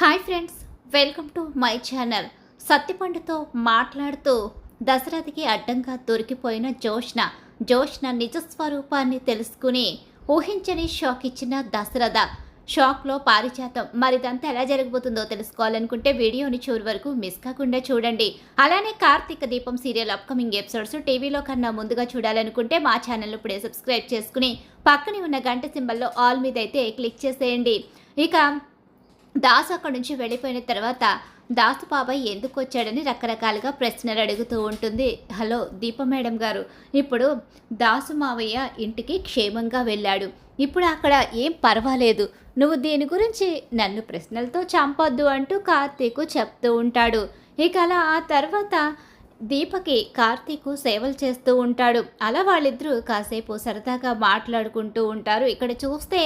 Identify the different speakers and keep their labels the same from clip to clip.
Speaker 1: Hi friends welcome to my channel. సత్తిపండుతో మాట్లాడుతూ దశరథికి అడ్డంగా దొరికిపోయిన జోష్న జోష్న నిజ స్వరూపాన్ని తెలుసుకుని ఊహించని షాక్ ఇచ్చిన దశరథ. షాక్లో పారిజాతం. మరిదంతా ఎలా జరగబోతుందో తెలుసుకోవాలనుకుంటే వీడియోని చివరి వరకు మిస్ కాకుండా చూడండి. అలానే కార్తీక దీపం సీరియల్ అప్కమింగ్ ఎపిసోడ్స్ టీవీలో కన్నా ముందుగా చూడాలనుకుంటే మా ఛానల్ ఇప్పుడే సబ్స్క్రైబ్ చేసుకుని పక్కనే ఉన్న గంట సింబల్లో ఆల్ మీద అయితే క్లిక్ చేసేయండి. ఇక దాస్ అక్కడి నుంచి వెళ్ళిపోయిన తర్వాత దాసు బాబాయ్ ఎందుకు వచ్చాడని రకరకాలుగా ప్రశ్నలు అడుగుతూ ఉంటుంది. హలో దీప మేడం గారు. ఇప్పుడు దాసు మావయ్య ఇంటికి క్షేమంగా వెళ్ళాడు. ఇప్పుడు అక్కడ ఏం పర్వాలేదు. నువ్వు దీని గురించి నన్ను ప్రశ్నలతో చంపొద్దు అంటూ కార్తీకు చెప్తూ ఉంటాడు. ఇక అలా ఆ తర్వాత దీపకి కార్తీకు సేవలు చేస్తూ ఉంటాడు. అలా వాళ్ళిద్దరూ కాసేపు సరదాగా మాట్లాడుకుంటూ ఉంటారు. ఇక్కడ చూస్తే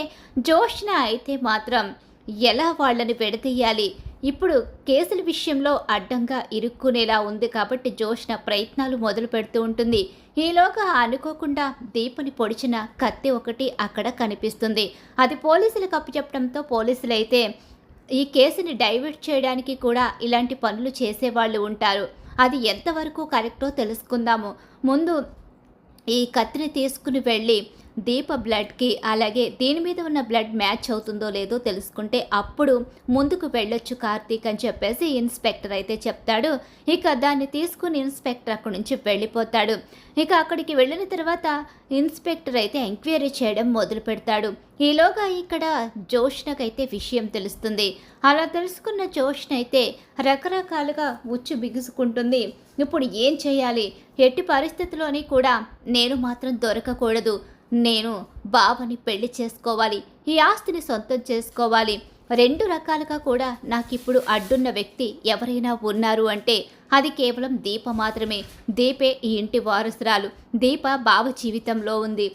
Speaker 1: జోష్న అయితే మాత్రం ఎలా వాళ్ళని పెడతీయాలి? ఇప్పుడు కేసుల విషయంలో అడ్డంగా ఇరుక్కునేలా ఉంది కాబట్టి జోష్న ప్రయత్నాలు మొదలు పెడుతూ ఉంటుంది. ఈలోగా అనుకోకుండా దీపని పొడిచిన కత్తి ఒకటి అక్కడ కనిపిస్తుంది. అది పోలీసులకు అప్పచెప్పడంతో పోలీసులు అయితే ఈ కేసుని డైవర్ట్ చేయడానికి కూడా ఇలాంటి పనులు చేసేవాళ్ళు ఉంటారు. అది ఎంతవరకు కరెక్టో తెలుసుకుందాము. ముందు ఈ కత్తిని తీసుకుని వెళ్ళి దీప బ్లడ్కి అలాగే దీని మీద ఉన్న బ్లడ్ మ్యాచ్ అవుతుందో లేదో తెలుసుకుంటే అప్పుడు ముందుకు వెళ్ళొచ్చు కార్తీక్ అని చెప్పేసి ఇన్స్పెక్టర్ అయితే చెప్తాడు. ఇక దాన్ని తీసుకుని ఇన్స్పెక్టర్ అక్కడి నుంచి వెళ్ళిపోతాడు. ఇక అక్కడికి వెళ్ళిన తర్వాత ఇన్స్పెక్టర్ అయితే ఎంక్వైరీ చేయడం మొదలు పెడతాడు. ఈలోగా ఇక్కడ జోష్నకైతే విషయం తెలుస్తుంది. అలా తెలుసుకున్న జోష్న అయితే రకరకాలుగా ఉచ్చు బిగుసుకుంటుంది. ఇప్పుడు ఏం చేయాలి? ఎట్టి పరిస్థితిలోని కూడా నేను మాత్రం దొరకకూడదు. నేను బావని పెళ్ళి చేసుకోవాలి ఈ ఆస్తిని సొంతం చేసుకోవాలి. రెండు రకాలుగా కూడా నాకు ఇప్పుడు అడ్డున్న వ్యక్తి ఎవరైనా ఉన్నారు అంటే అది కేవలం దీప మాత్రమే. దీపే ఈ ఇంటి వారసురాలు. దీప బావ జీవితంలో ఉంది.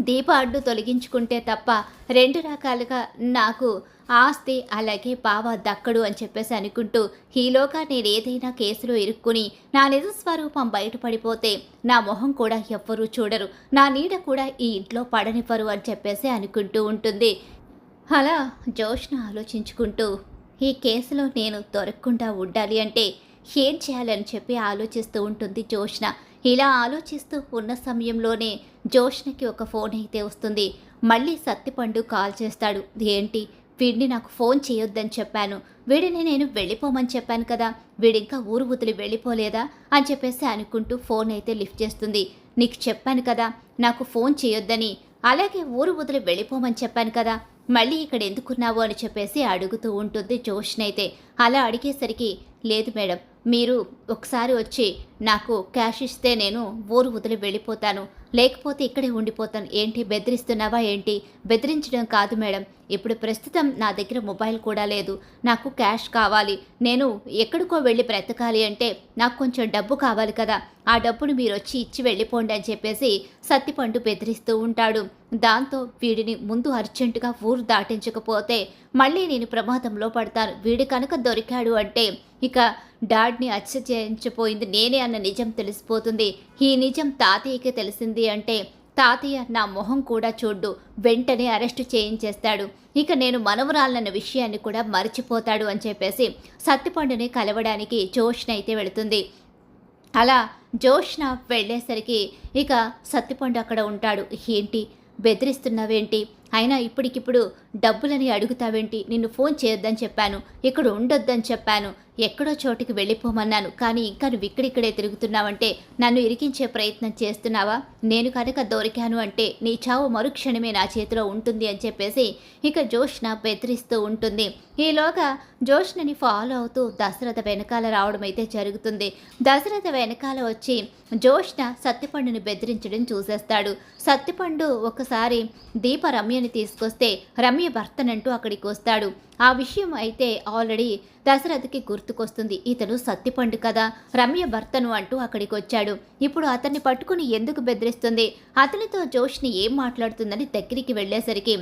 Speaker 1: దీప అడ్డు తొలగించుకుంటే తప్ప రెండు రకాలుగా నాకు ఆస్తి అలాగే బావ దక్కడు అని చెప్పేసి అనుకుంటూ ఈలోగా నేను ఏదైనా కేసులో ఇరుక్కుని నా నిజ స్వరూపం బయటపడిపోతే నా మొహం కూడా ఎవ్వరూ చూడరు. నా నీడ కూడా ఈ ఇంట్లో పడనివ్వరు అని చెప్పేసి అనుకుంటూ ఉంటుంది. అలా జోష్ను ఆలోచించుకుంటూ ఈ కేసులో నేను దొరకకుండా ఉండాలి అంటే ఏం చేయాలని చెప్పి ఆలోచిస్తూ ఉంటుంది జోష్న. ఇలా ఆలోచిస్తూ ఉన్న సమయంలోనే జోష్నకి ఒక ఫోన్ అయితే వస్తుంది. మళ్ళీ సత్తిపండు కాల్ చేస్తాడు. ఏంటి? వీడిని నాకు ఫోన్ చేయొద్దని చెప్పాను. వీడిని నేను వెళ్ళిపోమని చెప్పాను కదా. వీడింకా ఊరు వదిలి వెళ్ళిపోలేదా అని చెప్పేసి అనుకుంటూ ఫోన్ అయితే లిఫ్ట్ చేస్తుంది. నీకు చెప్పాను కదా నాకు ఫోన్ చేయొద్దని. అలాగే ఊరు వదిలి వెళ్ళిపోమని చెప్పాను కదా. మళ్ళీ ఇక్కడ ఎందుకున్నావు అని చెప్పేసి అడుగుతూ ఉంటుంది జోష్నైతే అలా అడిగేసరికి లేదు మేడం మీరు ఒకసారి వచ్చి నాకు క్యాష్ ఇస్తే నేను ఊరు వదిలి వెళ్ళిపోతాను. లేకపోతే ఇక్కడే ఉండిపోతాను. ఏంటి? బెదిరిస్తున్నావా ఏంటి? బెదిరించడం కాదు మేడం. ఇప్పుడు ప్రస్తుతం నా దగ్గర మొబైల్ కూడా లేదు. నాకు క్యాష్ కావాలి. నేను ఎక్కడికో వెళ్ళి బ్రతకాలి అంటే నాకు కొంచెం డబ్బు కావాలి కదా. ఆ డబ్బును మీరు వచ్చి ఇచ్చి వెళ్ళిపోండి అని చెప్పేసి సత్తిపండు బెదిరిస్తూ ఉంటాడు. దాంతో వీడిని ముందు అర్జెంటుగా ఊరు దాటించకపోతే మళ్ళీ నేను ప్రమాదంలో పడతాను. వీడి కనుక దొరికాడు అంటే ఇక డాడ్ని హత్య చేయించిపోయింది నేనే అన్న నిజం తెలిసిపోతుంది. ఈ నిజం తాతయ్యకి తెలిసింది అంటే తాతయ్య నా మొహం కూడా చూడ్డు వెంటనే అరెస్ట్ చేయించేస్తాడు. ఇక నేను మనవరాలన్న విషయాన్ని కూడా మర్చిపోతాడు అని చెప్పేసి సత్తిపండుని కలవడానికి జోష్న అయితే వెళుతుంది. అలా జోష్న వెళ్ళేసరికి ఇక సత్తిపండు అక్కడ ఉంటాడు. ఏంటి? బెదిరిస్తున్నావేంటి? అయినా ఇప్పటికిప్పుడు డబ్బులని అడుగుతావేంటి? నిన్ను ఫోన్ చేయొద్దని చెప్పాను. ఇక్కడ ఉండొద్దని చెప్పాను. ఎక్కడో చోటికి వెళ్ళిపోమన్నాను కానీ ఇంకా నువ్వు ఇక్కడిక్కడే తిరుగుతున్నావంటే నన్ను ఇరికించే ప్రయత్నం చేస్తున్నావా? నేను కనుక దొరికాను అంటే నీ చావు మరుక్షణమే నా చేతిలో ఉంటుంది అని చెప్పేసి ఇక జోష్న బెదిరిస్తూ ఉంటుంది. ఈలోగా జోష్నని ఫాలో అవుతూ దశరథ వెనకాల రావడం అయితే జరుగుతుంది. దశరథ వెనకాల వచ్చి జోష్న సత్తిపండుని బెదిరించడం చూసేస్తాడు. సత్తిపండు ఒకసారి దీప రమ్యని తీసుకొస్తే రమ్య భర్తనంటూ అక్కడికి వస్తాడు. ఆ విషయం అయితే ఆల్రెడీ దశరథకి గుర్తుకొస్తుంది ఇతను సత్తిపండు కదా రమ్య భర్తను అంటూ అక్కడికి వచ్చాడు ఇప్పుడు అతన్ని పట్టుకుని ఎందుకు బెదిరిస్తుంది? అతనితో జోష్ని ఏం మాట్లాడుతుందని దగ్గరికి వెళ్ళేసరికి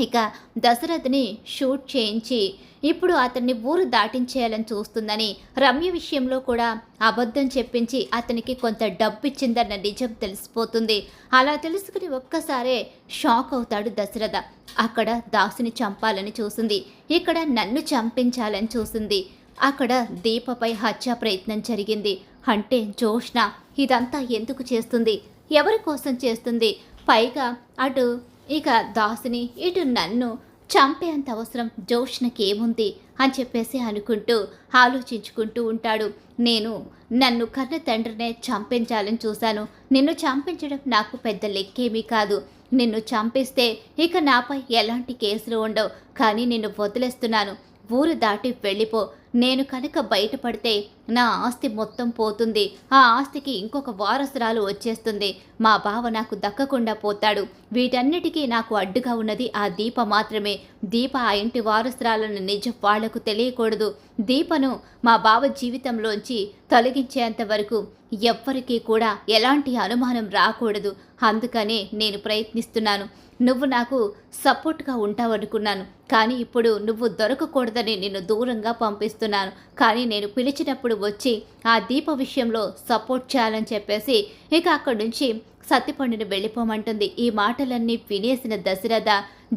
Speaker 1: ఇక దశరథ్ని షూట్ చేయించి ఇప్పుడు అతన్ని ఊరు దాటించేయాలని చూస్తుందని రమ్య విషయంలో కూడా అబద్ధం చెప్పించి అతనికి కొంత డబ్బు ఇచ్చిందన్న నిజం తెలిసిపోతుంది. అలా తెలుసుకుని ఒక్కసారే షాక్ అవుతాడు దశరథ. అక్కడ దాసుని చంపాలని చూసింది. ఇక్కడ నన్ను చంపించాలని చూసింది. అక్కడ దీపపై హత్య ప్రయత్నం జరిగింది. అంటే జోష్ణ ఇదంతా ఎందుకు చేస్తుంది? ఎవరి కోసం చేస్తుంది? పైగా అటు ఇక దాసుని ఇటు నన్ను చంపేంత అవసరం జోష్నకి ఏముంది అని చెప్పేసి అనుకుంటూ ఆలోచించుకుంటూ ఉంటాడు. నేను నన్ను కన్న తండ్రినే చంపించాలని చూశాను. నిన్ను చంపించడం నాకు పెద్ద లెక్కేమీ కాదు. నిన్ను చంపిస్తే ఇక నాపై ఎలాంటి కేసులు ఉండవు. కానీ నిన్ను వదిలేస్తున్నాను. ఊరు దాటి వెళ్ళిపో. నేను కనుక బయటపడితే నా ఆస్తి మొత్తం పోతుంది. ఆ ఆస్తికి ఇంకొక వారసురాలు వచ్చేస్తుంది. మా బావ నాకు దక్కకుండా పోతాడు. వీటన్నిటికీ నాకు అడ్డుగా ఉన్నది ఆ దీప మాత్రమే. దీప ఆ ఇంటి వారసురాలను నిజం వాళ్ళకు తెలియకూడదు. దీపను మా బావ జీవితంలోంచి తొలగించేంత వరకు ఎవ్వరికీ కూడా ఎలాంటి అనుమానం రాకూడదు. అందుకనే నేను ప్రయత్నిస్తున్నాను. నువ్వు నాకు సపోర్ట్గా ఉంటావనుకున్నాను. కానీ ఇప్పుడు నువ్వు దొరకకూడదని నిన్ను దూరంగా పంపిస్తున్నాను. కానీ నేను పిలిచినప్పుడు వచ్చి ఆ దీప విషయంలో సపోర్ట్ చేయాలని చెప్పేసి ఇక అక్కడి నుంచి సత్తిపండుని వెళ్ళిపోమంటుంది. ఈ మాటలన్నీ వినేసిన దశరథ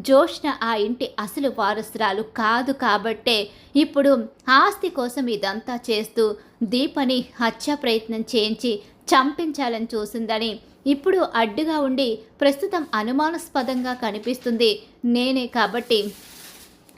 Speaker 1: జోష్న ఆ ఇంటి అసలు వారసురాలు కాదు కాబట్టే ఇప్పుడు ఆస్తి కోసం ఇదంతా చేస్తూ దీపని హత్య ప్రయత్నం చేయించి చంపించాలని చూసిందని ఇప్పుడు అడ్డుగా ఉండి ప్రస్తుతం అనుమానాస్పదంగా కనిపిస్తుంది నేనే కాబట్టి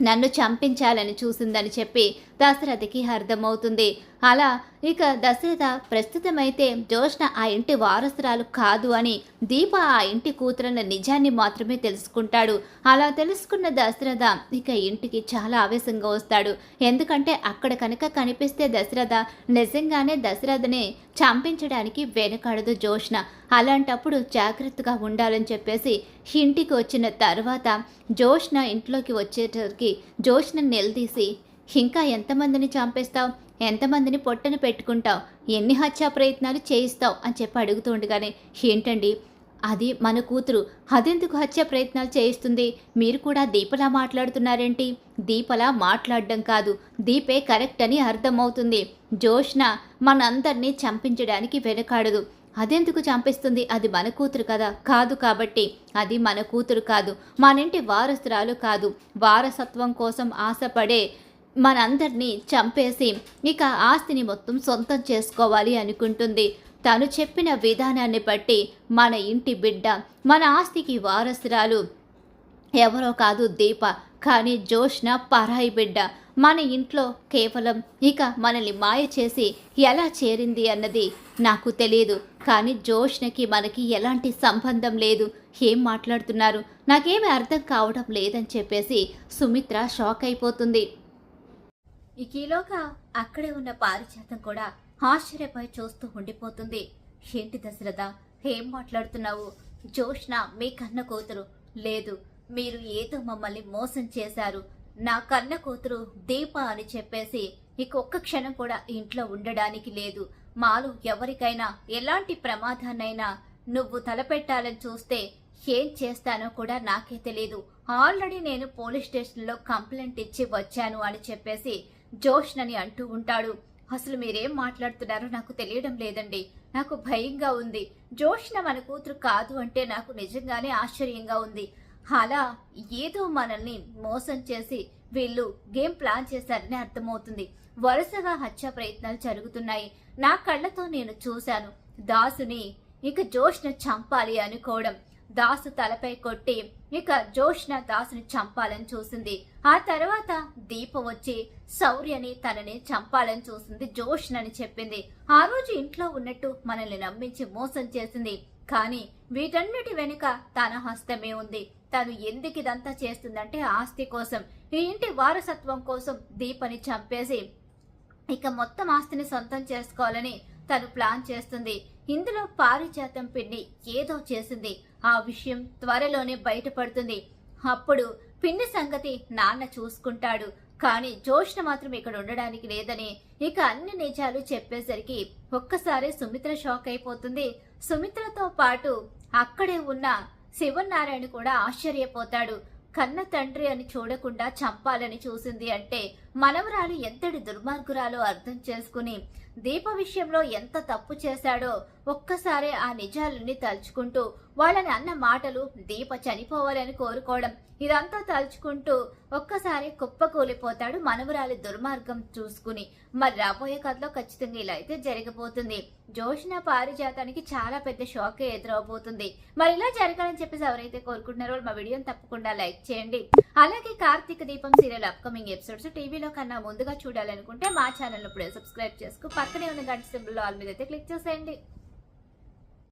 Speaker 1: నన్ను చంపించాలని చూసిందని చెప్పి దశరథకి అర్థమవుతుంది. అలా ఇక దశరథ ప్రస్తుతమైతే జోష్న ఆ ఇంటి వారసురాలు కాదు అని దీప ఆ ఇంటి కూతురన్న నిజాన్ని మాత్రమే తెలుసుకుంటాడు. అలా తెలుసుకున్న దశరథ ఇక ఇంటికి చాలా ఆవేశంగా వస్తాడు. ఎందుకంటే అక్కడ కనుక కనిపిస్తే దశరథ నిజంగానే దశరథని చంపించడానికి వెనకాడదు జోష్న అలాంటప్పుడు జాగ్రత్తగా ఉండాలని చెప్పేసి ఇంటికి వచ్చిన తర్వాత జోష్న ఇంట్లోకి వచ్చేసరికి జోష్న నిలదీసి ఇంకా ఎంతమందిని చంపేస్తావు? ఎంతమందిని పొట్టను పెట్టుకుంటావు? ఎన్ని హత్యా ప్రయత్నాలు చేయిస్తావు? అని చెప్పి అడుగుతుండగానే ఏంటండి? అది మన కూతురు. అదెందుకు హత్య ప్రయత్నాలు చేయిస్తుంది? మీరు కూడా దీపలా మాట్లాడుతున్నారేంటి? దీపలా మాట్లాడడం కాదు. దీపే కరెక్ట్ అని అర్థమవుతుంది. జోష్న మనందరినీ చంపించడానికి వెనకాడదు. అదెందుకు చంపిస్తుంది? అది మన కూతురు కదా. కాదు కాబట్టి. అది మన కూతురు కాదు. మనింటి వారసురాలు కాదు. వారసత్వం కోసం ఆశపడే మనందరినీ చంపేసి ఇక ఆస్తిని మొత్తం సొంతం చేసుకోవాలి అనుకుంటుంది. తను చెప్పిన విధానాన్ని బట్టి మన ఇంటి బిడ్డ మన ఆస్తికి వారసురాలు. ఎవరో కాదు దీప కానీ జోష్న పరాయి బిడ్డ. మన ఇంట్లో కేవలం ఇక మనల్ని మాయ చేసి ఎలా చేరింది అన్నది నాకు తెలియదు కానీ జోష్నకి మనకి ఎలాంటి సంబంధం లేదు. ఏం మాట్లాడుతున్నారు? నాకేమీ అర్థం కావడం లేదని చెప్పేసి సుమిత్ర షాక్ అయిపోతుంది. ఇకీలోగా అక్కడే ఉన్న పారిజాతం కూడా ఆశ్చర్యపై చూస్తూ ఉండిపోతుంది. ఏంటి దశరథ? ఏం మాట్లాడుతున్నావు? జోష్న మీ కన్న కూతురు. లేదు మీరు ఏదో మమ్మల్ని మోసం చేశారు. నా కన్న కూతురు దీప అని చెప్పేసి ఇక ఒక్క క్షణం కూడా ఇంట్లో ఉండడానికి లేదు. మాలు ఎవరికైనా ఎలాంటి ప్రమాదాన్నైనా నువ్వు తలపెట్టాలని చూస్తే ఏం చేస్తానో కూడా నాకే తెలియదు ఆల్రెడీ నేను పోలీస్ స్టేషన్లో కంప్లైంట్ ఇచ్చి వచ్చాను అని చెప్పేసి జోష్నని అంటూ ఉంటాడు. అసలు మీరేం మాట్లాడుతున్నారో నాకు తెలియడం లేదండి. నాకు భయంగా ఉంది. జోష్న మన కూతురు కాదు అంటే నాకు నిజంగానే ఆశ్చర్యంగా ఉంది. అలా ఏదో మనల్ని మోసం చేసి వీళ్ళు గేమ్ ప్లాన్ చేశారని అర్థమవుతుంది. వరుసగా హత్య ప్రయత్నాలు జరుగుతున్నాయి. నా కళ్ళతో నేను చూశాను. దాసుని ఇక జోష్ను చంపాలి అనుకోవడం. దాసు తలపై కొట్టి ఇక జోష్న దాసుని చంపాలని చూసింది. ఆ తర్వాత దీప వచ్చి శౌర్యని తనని చంపాలని చూసింది జోష్నని చెప్పింది. ఆ రోజు ఇంట్లో ఉన్నట్టు మనల్ని నమ్మించి మోసం చేసింది. కానీ వీటన్నిటి వెనుక తన హస్తమే ఉంది. తను ఎందుకు ఇదంతా చేస్తుందంటే ఆస్తి కోసం ఈ ఇంటి వారసత్వం కోసం దీపని చంపేసి ఇక మొత్తం ఆస్తిని సొంతం చేసుకోవాలని తను ప్లాన్ చేస్తుంది. ఇందులో పారిజాతం పిన్ని ఏదో చేసింది. ఆ విషయం త్వరలోనే బయటపడుతుంది. అప్పుడు పిన్ని సంగతి నాన్న చూసుకుంటాడు. కానీ జోష్ణ మాత్రం ఇక్కడ ఉండడానికి లేదని ఇక అన్ని నిజాలు చెప్పేసరికి ఒక్కసారి సుమిత్ర షాక్ అయిపోతుంది. సుమిత్రతో పాటు అక్కడే ఉన్న శివనారాయణ కూడా ఆశ్చర్యపోతాడు. కన్న తండ్రి అని చూడకుండా చంపాలని చూసింది అంటే మనవరాలు ఎంతటి దుర్మార్గురాలో అర్థం చేసుకుని దీప విషయంలో ఎంత తప్పు చేశాడో ఒక్కసారి ఆ నిజాలన్నీ తలుచుకుంటూ వాళ్ళని అన్న మాటలు దీప చనిపోవాలని కోరుకోవడం. ఇదంతా తలుచుకుంటూ ఒక్కసారి కుప్పకూలిపోతాడు మనవరాలి దుర్మార్గం చూసుకుని. మరి రాబోయే కథలో ఖచ్చితంగా ఇలా అయితే జరగబోతుంది జోష్న పారిజాతానికి చాలా పెద్ద షాకే ఎదురవబోతుంది. మరి ఇలా జరగాలని చెప్పేసి ఎవరైతే కోరుకుంటున్నారో మా వీడియోని తప్పకుండా లైక్ చేయండి. అలాగే కార్తీక దీపం సీరియల్ అప్కమింగ్ ఎపిసోడ్స్ టీవీలో కన్నా ముందుగా చూడాలనుకుంటే మా ఛానల్ ఇప్పుడే సబ్స్క్రైబ్ చేసుకు. పక్కనే ఉన్న గంట సింబల్ ఆల్ మీద అయితే క్లిక్ చేసేయండి.